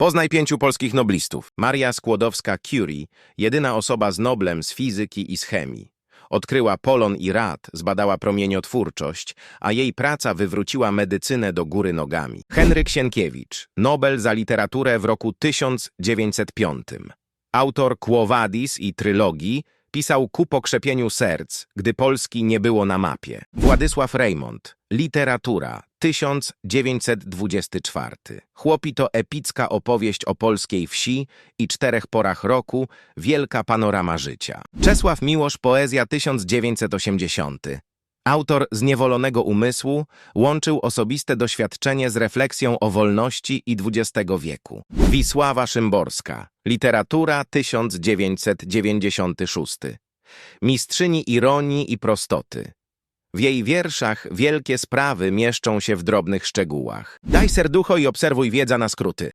Poznaj pięciu polskich noblistów. Maria Skłodowska-Curie, jedyna osoba z Noblem z fizyki i z chemii. Odkryła polon i rad, zbadała promieniotwórczość, a jej praca wywróciła medycynę do góry nogami. Henryk Sienkiewicz, Nobel za literaturę w roku 1905. Autor Quo Vadis i trylogii, pisał ku pokrzepieniu serc, gdy Polski nie było na mapie. Władysław Reymont, literatura, 1924. Chłopi to epicka opowieść o polskiej wsi i czterech porach roku, wielka panorama życia. Czesław Miłosz, poezja 1980. Autor Zniewolonego umysłu łączył osobiste doświadczenie z refleksją o wolności i XX wieku. Wisława Szymborska, literatura 1996. Mistrzyni ironii i prostoty. W jej wierszach wielkie sprawy mieszczą się w drobnych szczegółach. Daj serducho i obserwuj wiedza na skróty.